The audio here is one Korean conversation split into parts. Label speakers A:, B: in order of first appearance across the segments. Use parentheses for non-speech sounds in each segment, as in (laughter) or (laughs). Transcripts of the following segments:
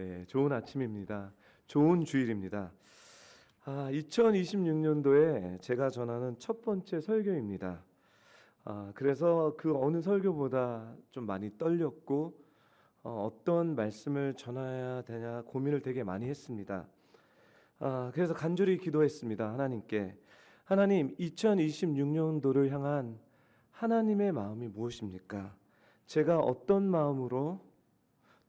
A: 네, 좋은 아침입니다. 좋은 주일입니다. 아, 2026년도에 제가 전하는 첫 번째 설교입니다. 아, 그래서 그 어느 설교보다 좀 많이 떨렸고 어, 어떤 말씀을 전해야 되냐 고민을 되게 많이 했습니다. 아, 그래서 간절히 기도했습니다. 하나님께 하나님 2026년도를 향한 하나님의 마음이 무엇입니까? 제가 어떤 마음으로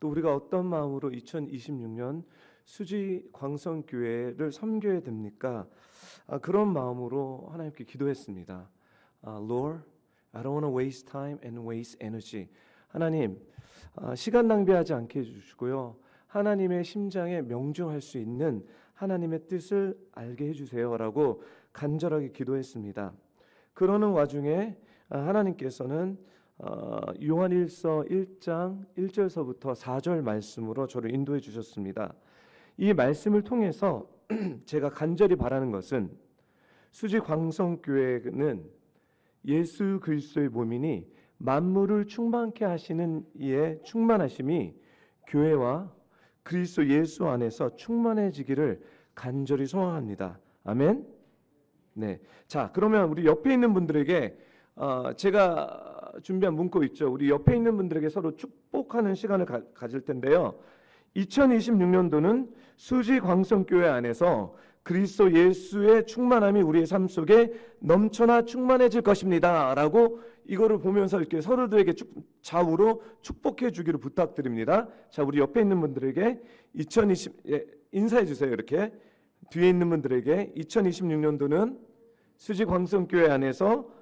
A: 또 우리가 어떤 마음으로 2026년 수지 광성교회를 섬겨야 됩니까? 아, 그런 마음으로 하나님께 기도했습니다. 아, Lord, I don't want to waste time and waste energy. 하나님, 아, 시간 낭비하지 않게 해주시고요. 하나님의 심장에 명중할 수 있는 하나님의 뜻을 알게 해주세요라고 간절하게 기도했습니다. 그러는 와중에 아, 하나님께서는 어, 요한일서 1장 1절서부터 4절 말씀으로 저를 인도해 주셨습니다. 이 말씀을 통해서 (clears throat) 제가 간절히 바라는 것은 수지 광성교회는 예수 그리스도의 몸이니 만물을 충만케 하시는 이의 충만하심이 교회와 그리스도 예수 안에서 충만해지기를 간절히 소망합니다. 아멘. 네. 자, 그러면 우리 옆에 있는 분들에게 어, 제가 준비한 문구 있죠. 우리 옆에 있는 분들에게 서로 축복하는 시간을 가, 가질 텐데요. 2026년도는 수지 광성교회 안에서 그리스도 예수의 충만함이 우리의 삶 속에 넘쳐나 충만해질 것입니다 라고 이거를 보면서 이렇게 서로들에게 축, 좌우로 축복해 주기를 부탁드립니다. 자, 우리 옆에 있는 분들에게 2020 예, 인사해 주세요. 이렇게 뒤에 있는 분들에게 2026년도는 수지 광성교회 안에서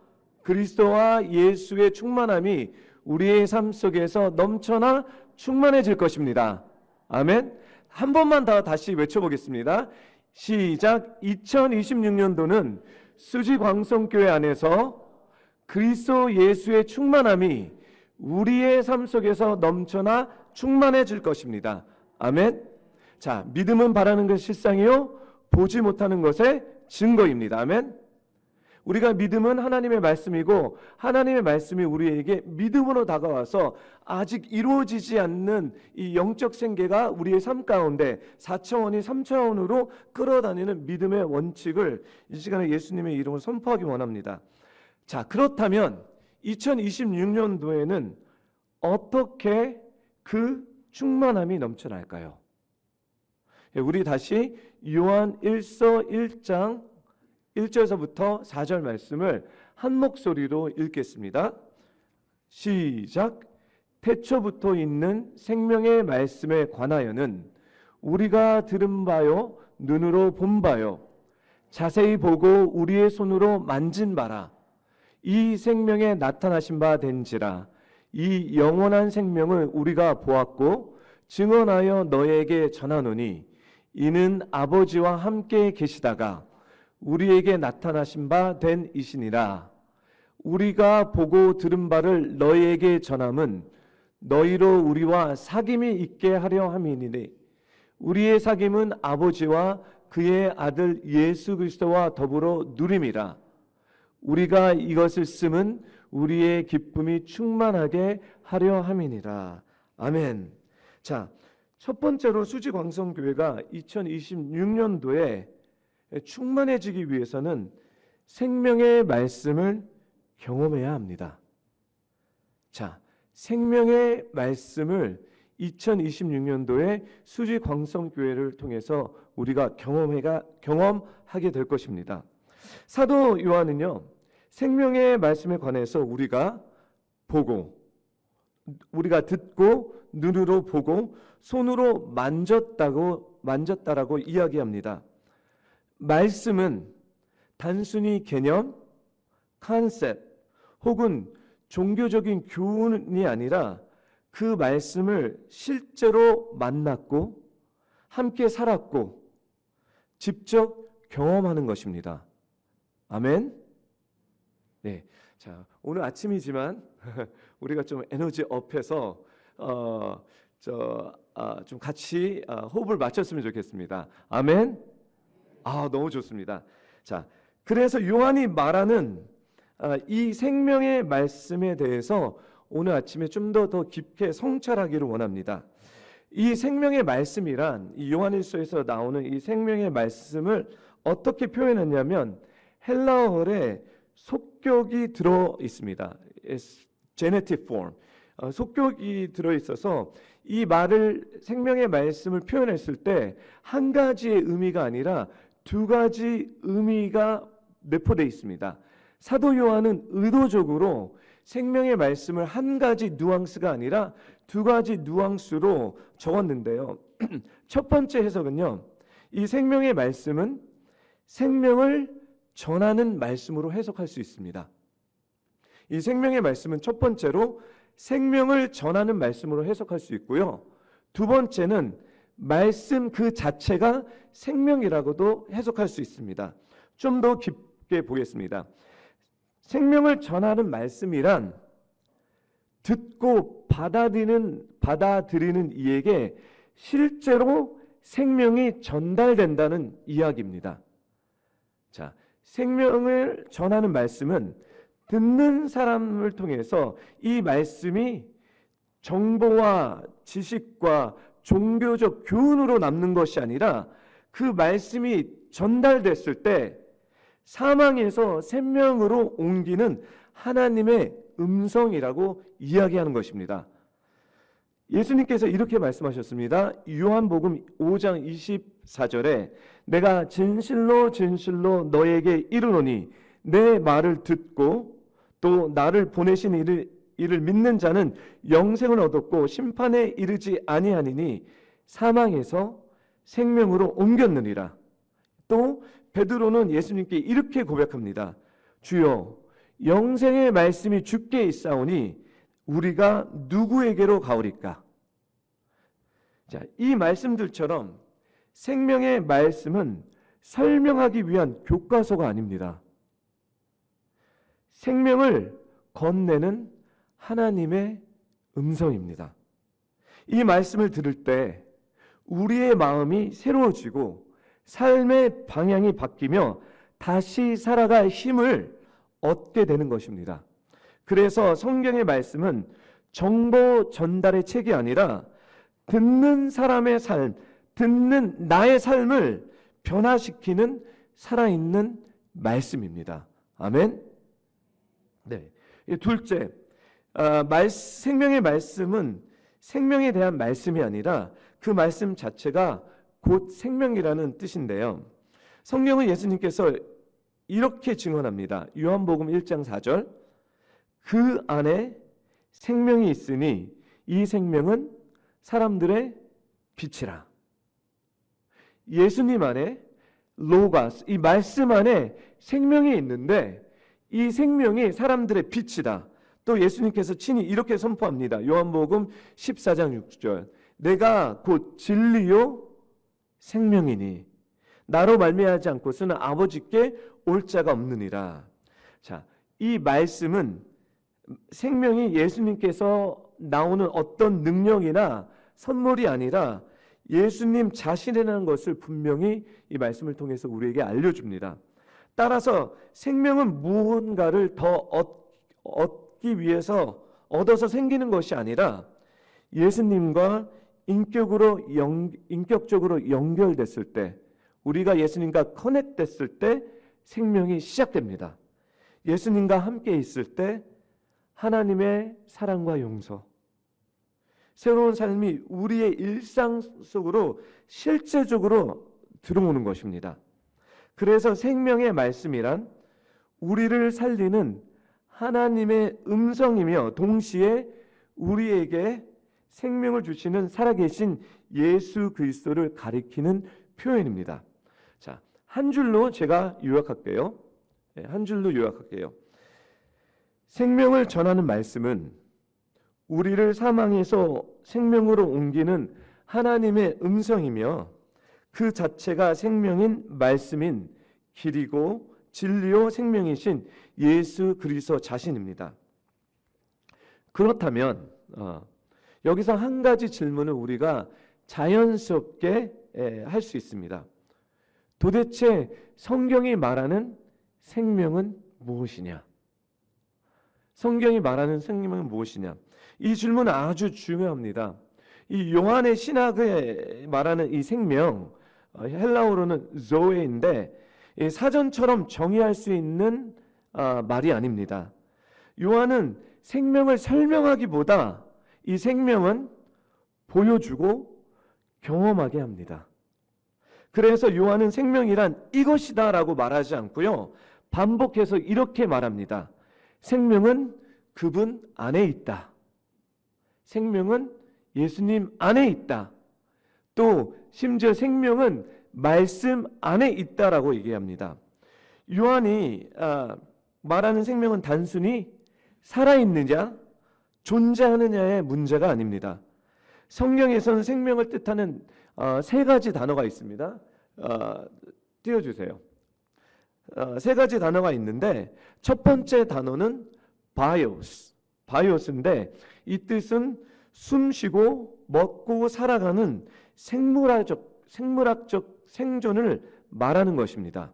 A: 그리스도와 예수의 충만함이 우리의 삶 속에서 넘쳐나 충만해질 것입니다. 아멘. 한 번만 더 다시 외쳐보겠습니다. 시작. 2026년도는 수지 광성교회 안에서 그리스도 예수의 충만함이 우리의 삶 속에서 넘쳐나 충만해질 것입니다. 아멘. 자, 믿음은 바라는 것이 실상이요 보지 못하는 것의 증거입니다. 아멘. 우리가 믿음은 하나님의 말씀이고 하나님의 말씀이 우리에게 믿음으로 다가와서 아직 이루어지지 않는 이 영적 생계가 우리의 삶 가운데 4차원이 3차원으로 끌어다니는 믿음의 원칙을 이 시간에 예수님의 이름을 선포하기 원합니다. 자, 그렇다면 2026년도에는 어떻게 그 충만함이 넘쳐날까요? 예, 우리 다시 요한 1서 1장 1절서부터 4절 말씀을 한 목소리로 읽겠습니다. 시작. 태초부터 있는 생명의 말씀에 관하여는 우리가 들은 바요 눈으로 본 바요 자세히 보고 우리의 손으로 만진 바라 이 생명에 나타나신 바 된지라 이 영원한 생명을 우리가 보았고 증언하여 너에게 전하노니 이는 아버지와 함께 계시다가 우리에게 나타나신 바 된 이시니라. 우리가 보고 들은 바를 너희에게 전함은 너희로 우리와 사귐이 있게 하려 함이니니. 우리의 사귐은 아버지와 그의 아들 예수 그리스도와 더불어 누림이라. 우리가 이것을 쓰면 우리의 기쁨이 충만하게 하려 함이니라. 아멘. 자, 첫 번째로 수지 광성 교회가 2026년도에 충만해지기 위해서는 생명의 말씀을 경험해야 합니다. 자, 생명의 말씀을 2026년도에 수지 광성 교회를 통해서 우리가 경험해가 경험하게 될 것입니다. 사도 요한은요. 생명의 말씀에 관해서 우리가 보고 우리가 듣고 눈으로 보고 손으로 만졌다고 만졌다라고 이야기합니다. 말씀은 단순히 개념, 컨셉 혹은 종교적인 교훈이 아니라 그 말씀을 실제로 만났고 함께 살았고 직접 경험하는 것입니다. 아멘. 네. 자, 오늘 아침이지만 (laughs) 우리가 좀 에너지 업해서 어, 저, 아, 좀 같이 아, 호흡을 맞췄으면 좋겠습니다. 아멘. 아, 너무 좋습니다. 자, 그래서 요한이 말하는 아, 이 생명의 말씀에 대해서 오늘 아침에 좀 더 더 깊게 성찰하기를 원합니다. 이 생명의 말씀이란 이 요한일서에서 나오는 이 생명의 말씀을 어떻게 표현했냐면 헬라어에 속격이 들어 있습니다. 제네티브 폼. 어, 속격이 들어 있어서 이 말을 생명의 말씀을 표현했을 때 한 가지의 의미가 아니라 두 가지 의미가 내포되어 있습니다. 사도 요한은 의도적으로 생명의 말씀을 한 가지 뉘앙스가 아니라 두 가지 뉘앙스로 적었는데요. (clears throat) 첫 번째 해석은요. 이 생명의 말씀은 생명을 전하는 말씀으로 해석할 수 있습니다. 이 생명의 말씀은 첫 번째로 생명을 전하는 말씀으로 해석할 수 있고요. 두 번째는 말씀 그 자체가 생명이라고도 해석할 수 있습니다. 좀 더 깊게 보겠습니다. 생명을 전하는 말씀이란 듣고 받아들이는 받아들이는 이에게 실제로 생명이 전달된다는 이야기입니다. 자, 생명을 전하는 말씀은 듣는 사람을 통해서 이 말씀이 정보와 지식과 종교적 교훈으로 남는 것이 아니라 그 말씀이 전달됐을 때 사망에서 생명으로 옮기는 하나님의 음성이라고 이야기하는 것입니다. 예수님께서 이렇게 말씀하셨습니다. 요한복음 5장 24절에 내가 진실로 진실로 너에게 이르노니 내 말을 듣고 또 나를 보내신 이를, 이를 믿는 자는 영생을 얻었고 심판에 이르지 아니하니니 사망에서 생명으로 옮겼느니라. 또 베드로는 예수님께 이렇게 고백합니다. 주여 영생의 말씀이 주께 있사오니 우리가 누구에게로 가오리까? 자, 이 말씀들처럼 생명의 말씀은 설명하기 위한 교과서가 아닙니다. 생명을 건네는 하나님의 음성입니다. 이 말씀을 들을 때 우리의 마음이 새로워지고 삶의 방향이 바뀌며 다시 살아갈 힘을 얻게 되는 것입니다. 그래서 성경의 말씀은 정보 전달의 책이 아니라 듣는 사람의 삶, 듣는 나의 삶을 변화시키는 살아있는 말씀입니다. 아멘. 네. 둘째, 아, 말, 생명의 말씀은 생명에 대한 말씀이 아니라 그 말씀 자체가 곧 생명이라는 뜻인데요. 성경은 예수님께서 이렇게 증언합니다. 요한복음 1장 4절. 그 안에 생명이 있으니 이 생명은 사람들의 빛이라. 예수님 안에 로가스, 이 말씀 안에 생명이 있는데 이 생명이 사람들의 빛이다. 또 예수님께서 친히 이렇게 선포합니다. 요한복음 14장 6절. 내가 곧 진리요 생명이니 나로 말미암지 않고서는 아버지께 올 자가 없느니라. 자, 이 말씀은 생명이 예수님께서 나오는 어떤 능력이나 선물이 아니라 예수님 자신이라는 것을 분명히 이 말씀을 통해서 우리에게 알려줍니다. 따라서 생명은 무언가를 더 얻, 기 위해서 얻어서 생기는 것이 아니라 예수님과 인격으로 연, 인격적으로 연결됐을 때 우리가 예수님과 커넥됐을 때 생명이 시작됩니다. 예수님과 함께 있을 때 하나님의 사랑과 용서, 새로운 삶이 우리의 일상 속으로 실제적으로 들어오는 것입니다. 그래서 생명의 말씀이란 우리를 살리는 하나님의 음성이며 동시에 우리에게 생명을 주시는 살아계신 예수 그리스도를 가리키는 표현입니다. 자, 한 줄로 제가 요약할게요. 네, 한 줄로 요약할게요. 생명을 전하는 말씀은 우리를 사망에서 생명으로 옮기는 하나님의 음성이며 그 자체가 생명인 말씀인 길이고 진리요 생명이신 예수 그리스도 자신입니다. 그렇다면 어, 여기서 한 가지 질문을 우리가 자연스럽게 할 수 있습니다. 도대체 성경이 말하는 생명은 무엇이냐? 성경이 말하는 생명은 무엇이냐? 이 질문은 아주 중요합니다. 이 요한의 신학에 말하는 이 생명 어, 헬라어로는 zoe인데 이 사전처럼 정의할 수 있는 아, 말이 아닙니다. 요한은 생명을 설명하기보다 이 생명은 보여주고 경험하게 합니다. 그래서 요한은 생명이란 이것이다라고 말하지 않고요. 반복해서 이렇게 말합니다. 생명은 그분 안에 있다. 생명은 예수님 안에 있다. 또 심지어 생명은 말씀 안에 있다라고 얘기합니다. 요한이 아, 말하는 생명은 단순히 살아있느냐, 존재하느냐의 문제가 아닙니다. 성경에서는 생명을 뜻하는 어, 세 가지 단어가 있습니다. 어, 띄워주세요. 어, 세 가지 단어가 있는데 첫 번째 단어는 bios, bios인데 이 뜻은 숨쉬고 먹고 살아가는 생물학적 생물학적 생존을 말하는 것입니다.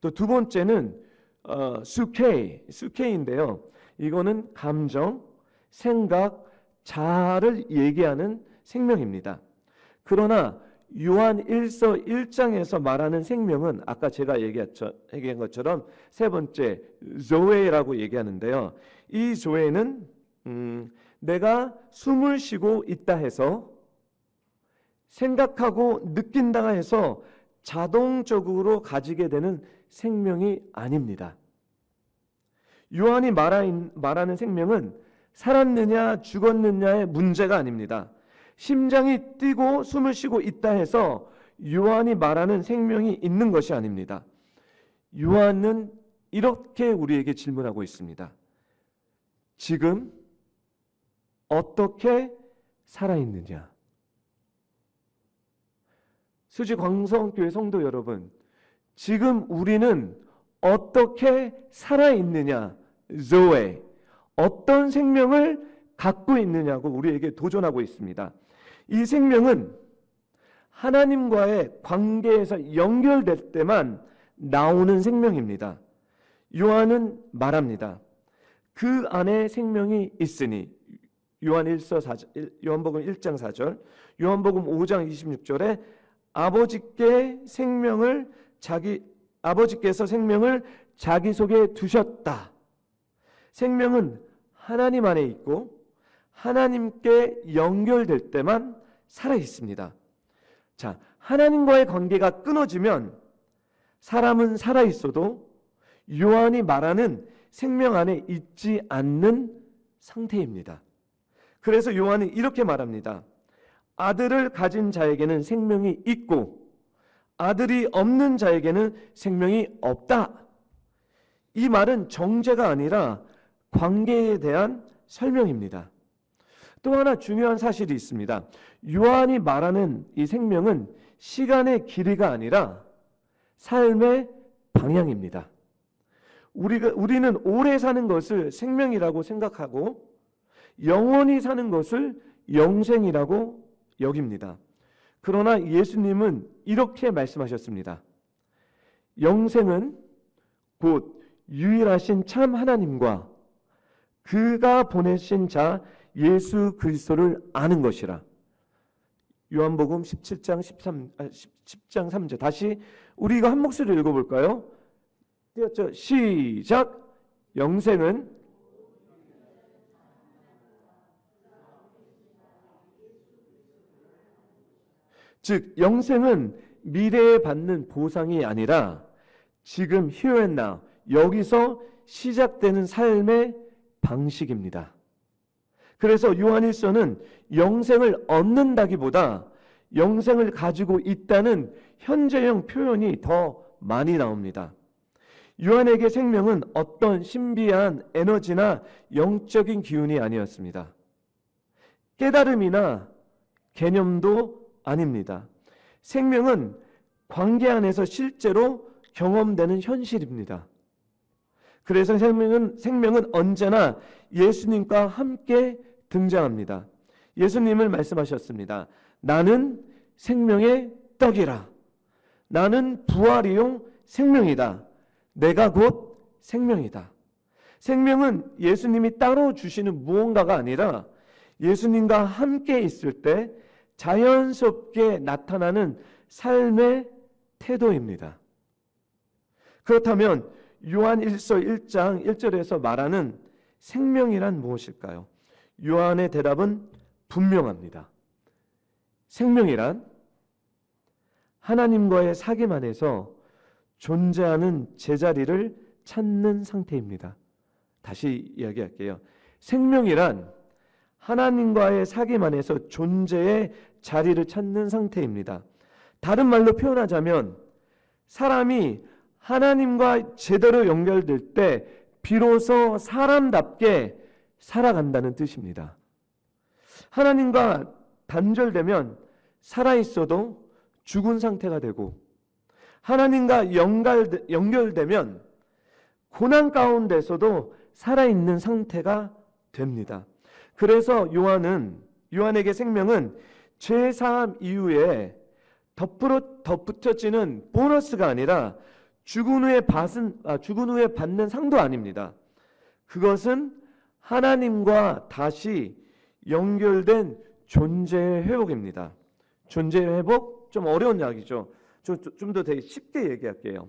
A: 또 두 번째는 어, 수케이, 수케이인데요. 이거는 감정, 생각, 자아를 얘기하는 생명입니다. 그러나 요한 1서 1장에서 말하는 생명은 아까 제가 얘기했죠, 얘기한 것처럼 세 번째 조에라고 얘기하는데요. 이 조에는 음, 내가 숨을 쉬고 있다 해서 생각하고 느낀다 해서 자동적으로 가지게 되는 생명이 아닙니다. 요한이 말하는 생명은 살았느냐 죽었느냐의 문제가 아닙니다. 심장이 뛰고 숨을 쉬고 있다 해서 요한이 말하는 생명이 있는 것이 아닙니다. 요한은 이렇게 우리에게 질문하고 있습니다. 지금 어떻게 살아있느냐? 수지 광성교회 성도 여러분, 지금 우리는 어떻게 살아있느냐? 조에 어떤 생명을 갖고 있느냐고 우리에게 도전하고 있습니다. 이 생명은 하나님과의 관계에서 연결될 때만 나오는 생명입니다. 요한은 말합니다. 그 안에 생명이 있으니 요한 1서 4절, 요한복음 1장 4절, 요한복음 5장 26절에 아버지께 생명을 자기 아버지께서 생명을 자기 속에 두셨다. 생명은 하나님 안에 있고 하나님께 연결될 때만 살아 있습니다. 자, 하나님과의 관계가 끊어지면 사람은 살아 있어도 요한이 말하는 생명 안에 있지 않는 상태입니다. 그래서 요한은 이렇게 말합니다. 아들을 가진 자에게는 생명이 있고 아들이 없는 자에게는 생명이 없다. 이 말은 정죄가 아니라 관계에 대한 설명입니다. 또 하나 중요한 사실이 있습니다. 요한이 말하는 이 생명은 시간의 길이가 아니라 삶의 방향입니다. 우리가 우리는 오래 사는 것을 생명이라고 생각하고 영원히 사는 것을 영생이라고 여깁니다. 그러나 예수님은 이렇게 말씀하셨습니다. 영생은 곧 유일하신 참 하나님과 그가 보내신 자 예수 그리스도를 아는 것이라. 요한복음 17장 13 아, 10 장 3절. 다시 우리 이한 목소리로 읽어 볼까요? 띄었죠? 시작. 영생은 즉 영생은 미래에 받는 보상이 아니라 지금 now 여기서 시작되는 삶의 방식입니다. 그래서 요한일서는 영생을 얻는다기보다 영생을 가지고 있다는 현재형 표현이 더 많이 나옵니다. 요한에게 생명은 어떤 신비한 에너지나 영적인 기운이 아니었습니다. 깨달음이나 개념도 아닙니다. 생명은 관계 안에서 실제로 경험되는 현실입니다. 그래서 생명은, 생명은 언제나 예수님과 함께 등장합니다. 예수님을 말씀하셨습니다. 나는 생명의 떡이라. 나는 부활이요 생명이다. 내가 곧 생명이다. 생명은 예수님이 따로 주시는 무언가가 아니라 예수님과 함께 있을 때 자연스럽게 나타나는 삶의 태도입니다. 그렇다면 요한 1서 1장 1절에서 말하는 생명이란 무엇일까요? 요한의 대답은 분명합니다. 생명이란 하나님과의 사귐 안에서 존재하는 제자리를 찾는 상태입니다. 다시 이야기할게요. 생명이란 하나님과의 사귐 안에서 존재의 자리를 찾는 상태입니다. 다른 말로 표현하자면 사람이 하나님과 제대로 연결될 때 비로소 사람답게 살아간다는 뜻입니다. 하나님과 단절되면 살아 있어도 죽은 상태가 되고 하나님과 연결, 연결되면 고난 가운데서도 살아있는 상태가 됩니다. 그래서 요한은 요한에게 생명은 죄사함 이후에 덧부러, 덧붙여지는 보너스가 아니라 죽은 후에 받은, 아, 죽은 후에 받는 상도 아닙니다. 그것은 하나님과 다시 연결된 존재의 회복입니다. 존재의 회복 좀 어려운 이야기죠. 좀 더 되게 쉽게 얘기할게요.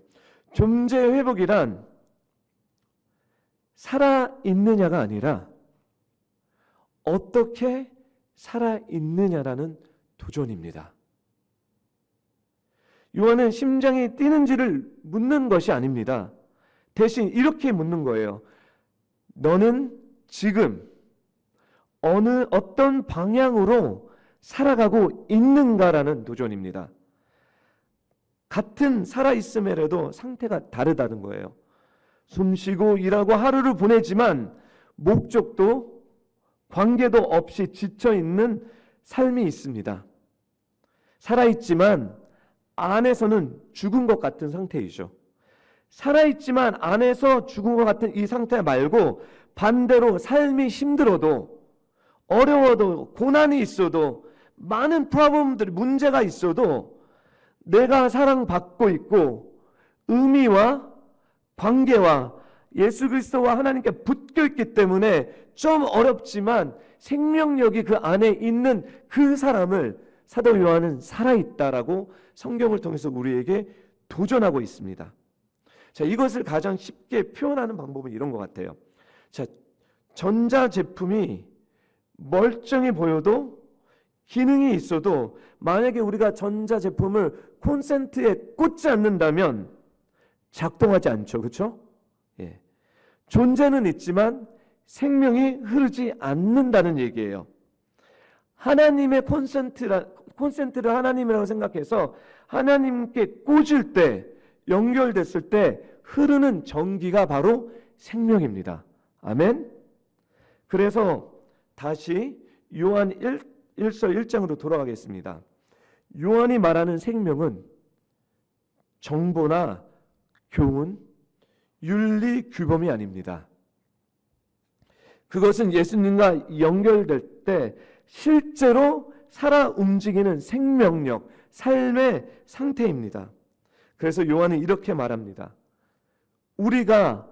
A: 존재의 회복이란 살아 있느냐가 아니라 어떻게 살아 있느냐라는 도전입니다. 요한은 심장이 뛰는지를 묻는 것이 아닙니다. 대신 이렇게 묻는 거예요. 너는 지금 어느 어떤 방향으로 살아가고 있는가라는 도전입니다. 같은 살아 있음에라도 상태가 다르다는 거예요. 숨 쉬고 일하고 하루를 보내지만 목적도 관계도 없이 지쳐 있는 삶이 있습니다. 살아 있지만 안에서는 죽은 것 같은 상태이죠. 살아있지만 안에서 죽은 것 같은 이 상태 말고 반대로 삶이 힘들어도 어려워도 고난이 있어도 많은 프로블럼들 문제가 있어도 내가 사랑받고 있고 의미와 관계와 예수 그리스도와 하나님께 붙어 있기 때문에 좀 어렵지만 생명력이 그 안에 있는 그 사람을 사도 요한은 살아있다라고 성경을 통해서 우리에게 도전하고 있습니다. 자, 이것을 가장 쉽게 표현하는 방법은 이런 것 같아요. 자, 전자 제품이 멀쩡해 보여도 기능이 있어도 만약에 우리가 전자 제품을 콘센트에 꽂지 않는다면 작동하지 않죠. 그렇죠? 예. 존재는 있지만 생명이 흐르지 않는다는 얘기예요. 하나님의 콘센트라, 콘센트를 하나님이라고 생각해서 하나님께 꽂을 때 연결됐을 때 흐르는 전기가 바로 생명입니다. 아멘. 그래서 다시 요한 1, 1서 1장으로 돌아가겠습니다. 요한이 말하는 생명은 정보나 교훈, 윤리 규범이 아닙니다. 그것은 예수님과 연결될 때 실제로 살아 움직이는 생명력, 삶의 상태입니다. 그래서 요한은 이렇게 말합니다. 우리가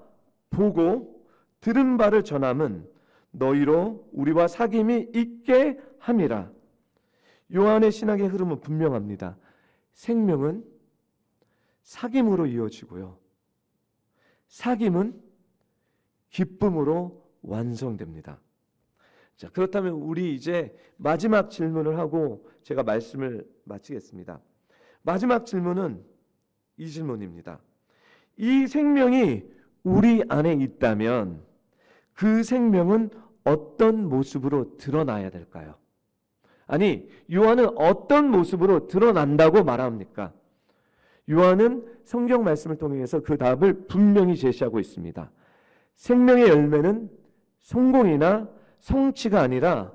A: 보고 들은 바를 전함은 너희로 우리와 사귐이 있게 함이라. 요한의 신학의 흐름은 분명합니다. 생명은 사귐으로 이어지고요. 사귐은 기쁨으로 완성됩니다. 자, 그렇다면 우리 이제 마지막 질문을 하고 제가 말씀을 마치겠습니다. 마지막 질문은 이 질문입니다. 이 생명이 우리 안에 있다면 그 생명은 어떤 모습으로 드러나야 될까요? 아니, 요한은 어떤 모습으로 드러난다고 말합니까? 요한은 성경 말씀을 통해서 그 답을 분명히 제시하고 있습니다. 생명의 열매는 성공이나 성취가 아니라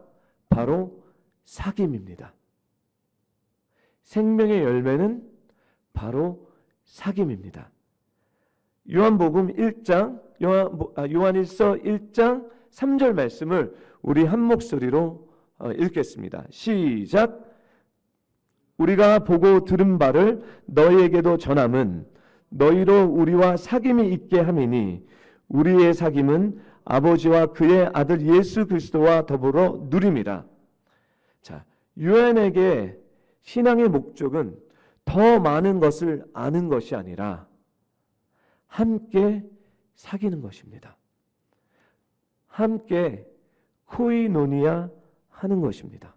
A: 바로 사귐입니다. 생명의 열매는 바로 사귐입니다. 요한복음 1장 요한, 아, 요한일서 1장 3절 말씀을 우리 한 목소리로 어, 읽겠습니다. 시작. 우리가 보고 들은 바를 너희에게도 전함은 너희로 우리와 사귐이 있게 함이니 우리의 사귐은 아버지와 그의 아들 예수 그리스도와 더불어 누립니다. 자, 유엔에게 신앙의 목적은 더 많은 것을 아는 것이 아니라 함께 사귀는 것입니다. 함께 코이노니아 하는 것입니다.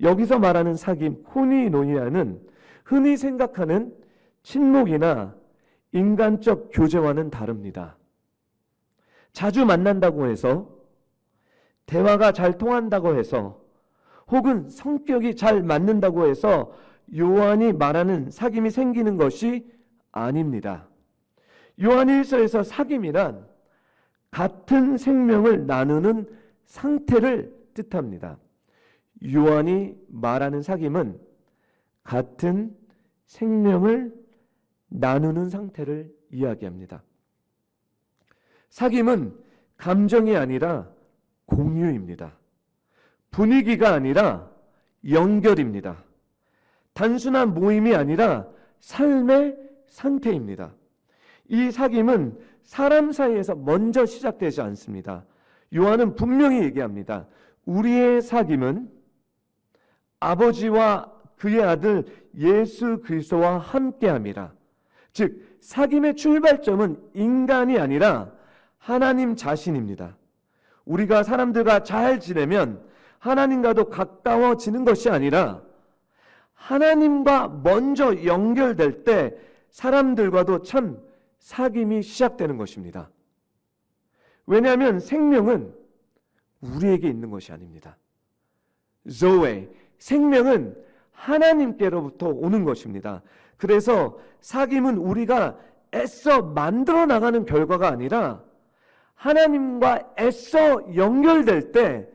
A: 여기서 말하는 사귐 코이노니아는 흔히 생각하는 친목이나 인간적 교제와는 다릅니다. 자주 만난다고 해서 대화가 잘 통한다고 해서 혹은 성격이 잘 맞는다고 해서 요한이 말하는 사귐이 생기는 것이 아닙니다. 요한 1서에서 사귐이란 같은 생명을 나누는 상태를 뜻합니다. 요한이 말하는 사귐은 같은 생명을 나누는 상태를 이야기합니다. 사귐은 감정이 아니라 공유입니다. 분위기가 아니라 연결입니다. 단순한 모임이 아니라 삶의 상태입니다. 이 사귐은 사람 사이에서 먼저 시작되지 않습니다. 요한은 분명히 얘기합니다. 우리의 사귐은 아버지와 그의 아들 예수 그리스도와 함께함이라. 즉 사귐의 출발점은 인간이 아니라 하나님 자신입니다. 우리가 사람들과 잘 지내면 하나님과도 가까워지는 것이 아니라 하나님과 먼저 연결될 때 사람들과도 참 사귐이 시작되는 것입니다. 왜냐하면 생명은 우리에게 있는 것이 아닙니다. 조에 생명은 하나님께로부터 오는 것입니다. 그래서 사귐은 우리가 애써 만들어 나가는 결과가 아니라 하나님과 애써 연결될 때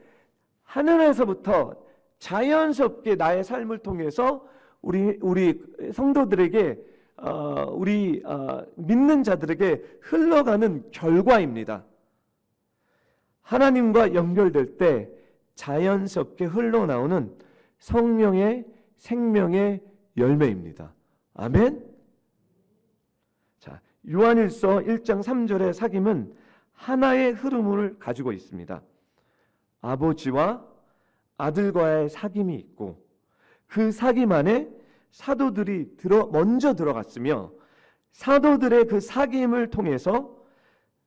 A: 하늘에서부터 자연스럽게 나의 삶을 통해서 우리 우리 성도들에게 어, 우리 어, 믿는 자들에게 흘러가는 결과입니다. 하나님과 연결될 때 자연스럽게 흘러나오는 성령의 생명의 열매입니다. 아멘. 자, 요한일서 1장 3절의 사귐은 하나의 흐름을 가지고 있습니다. 아버지와 아들과의 사귐이 있고 그 사귐 안에 사도들이 들어 먼저 들어갔으며 사도들의 그 사귐을 통해서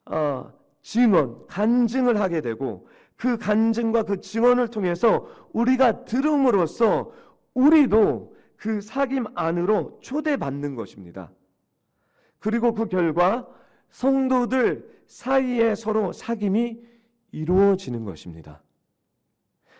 A: 어, 증언, 간증을 하게 되고 그 간증과 그 증언을 통해서 우리가 들음으로써 우리도 그 사귐 안으로 초대받는 것입니다. 그리고 그 결과 성도들 사이에 서로 사귐이 이루어지는 것입니다.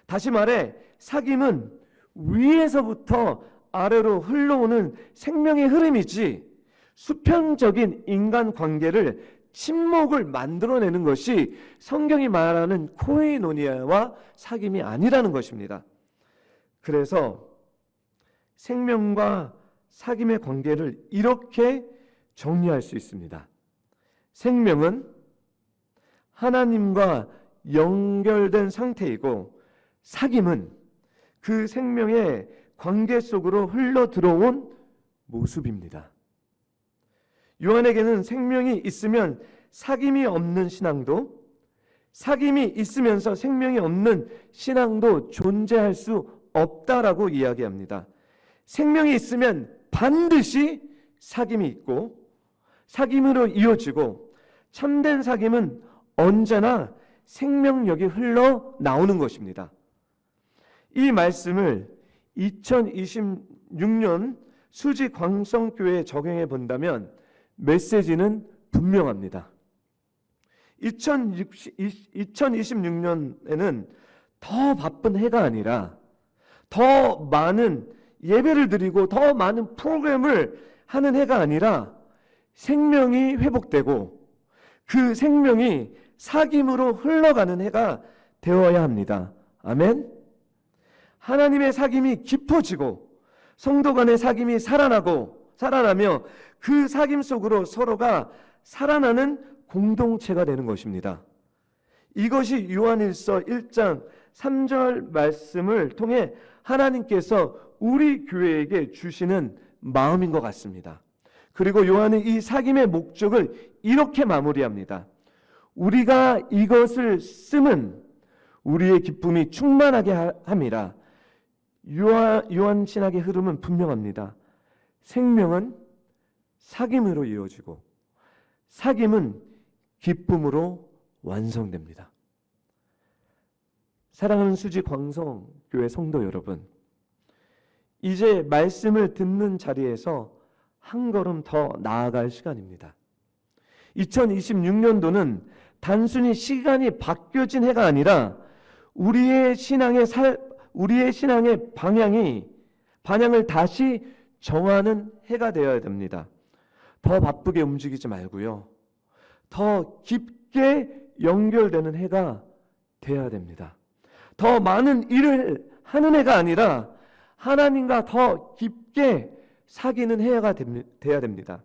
A: 다시 말해 사귐은 위에서부터 아래로 흘러오는 생명의 흐름이지 수평적인 인간 관계를 침묵을 만들어내는 것이 성경이 말하는 코에노니아와 사귐이 아니라는 것입니다. 그래서 생명과 사귐의 관계를 이렇게 정리할 수 있습니다. 생명은 하나님과 연결된 상태이고 사귐은 그 생명의 관계 속으로 흘러 들어온 모습입니다. 요한에게는 생명이 있으면 사귐이 없는 신앙도 사귐이 있으면서 생명이 없는 신앙도 존재할 수 없다라고 이야기합니다. 생명이 있으면 반드시 사귐이 있고 사귐으로 이어지고 참된 사귐은 언제나 생명력이 흘러 나오는 것입니다. 이 말씀을 2026년 수지 광성교회에 적용해 본다면 메시지는 분명합니다. 2026년에는 더 바쁜 해가 아니라 더 많은 예배를 드리고 더 많은 프로그램을 하는 해가 아니라 생명이 회복되고 그 생명이 사귐으로 흘러가는 해가 되어야 합니다. 아멘. 하나님의 사귐이 깊어지고 성도 간의 사귐이 살아나고 살아나며 그 사귐 속으로 서로가 살아나는 공동체가 되는 것입니다. 이것이 요한일서 1장 3절 말씀을 통해 하나님께서 우리 교회에게 주시는 마음인 것 같습니다. 그리고 요한은 이 사귐의 목적을 이렇게 마무리합니다.
B: 우리가 이것을 쓰면 우리의 기쁨이 충만하게 하- 함이라. 유한, 유한 신학의 흐름은 분명합니다. 생명은 사귐으로 이어지고 사귐은 기쁨으로 완성됩니다. 사랑하는 수지 광성 교회 성도 여러분, 이제 말씀을 듣는 자리에서 한 걸음 더 나아갈 시간입니다. 2026년도는 단순히 시간이 바뀌어진 해가 아니라 우리의 신앙의 살, 우리의 신앙의 방향이 방향을 다시 정하는 해가 되어야 됩니다. 더 바쁘게 움직이지 말고요. 더 깊게 연결되는 해가 되어야 됩니다. 더 많은 일을 하는 해가 아니라 하나님과 더 깊게 사귀는 해가 돼야 됩니다.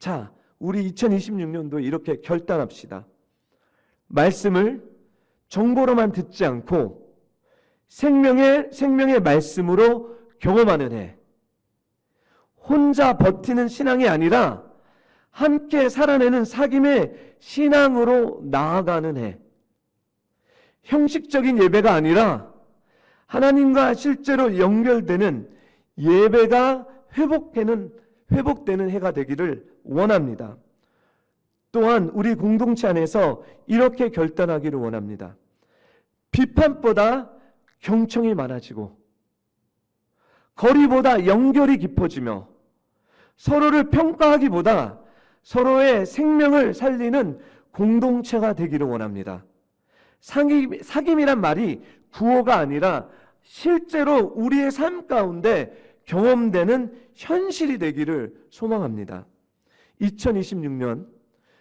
B: 자, 우리 2026년도 이렇게 결단합시다. 말씀을 정보로만 듣지 않고 생명의 생명의 말씀으로 경험하는 해. 혼자 버티는 신앙이 아니라 함께 살아내는 사귐의 신앙으로 나아가는 해. 형식적인 예배가 아니라 하나님과 실제로 연결되는 예배가 회복되는 회복되는 해가 되기를 원합니다. 또한 우리 공동체 안에서 이렇게 결단하기를 원합니다. 비판보다 경청이 많아지고 거리보다 연결이 깊어지며 서로를 평가하기보다 서로의 생명을 살리는 공동체가 되기를 원합니다. 사귐, 사귐이란 말이 구호가 아니라 실제로 우리의 삶 가운데 경험되는 현실이 되기를 소망합니다. 2026년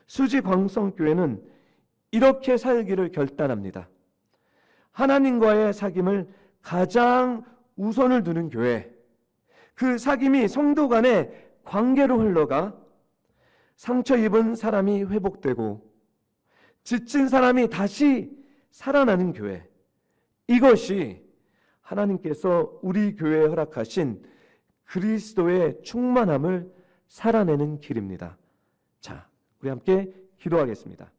B: 수지 광성교회는 이렇게 살기를 결단합니다. 하나님과의 사귐을 가장 우선을 두는 교회. 그 사귐이 성도 간의 관계로 흘러가 상처 입은 사람이 회복되고 지친 사람이 다시 살아나는 교회. 이것이 하나님께서 우리 교회에 허락하신 그리스도의 충만함을 살아내는 길입니다. 자, 우리 함께 기도하겠습니다.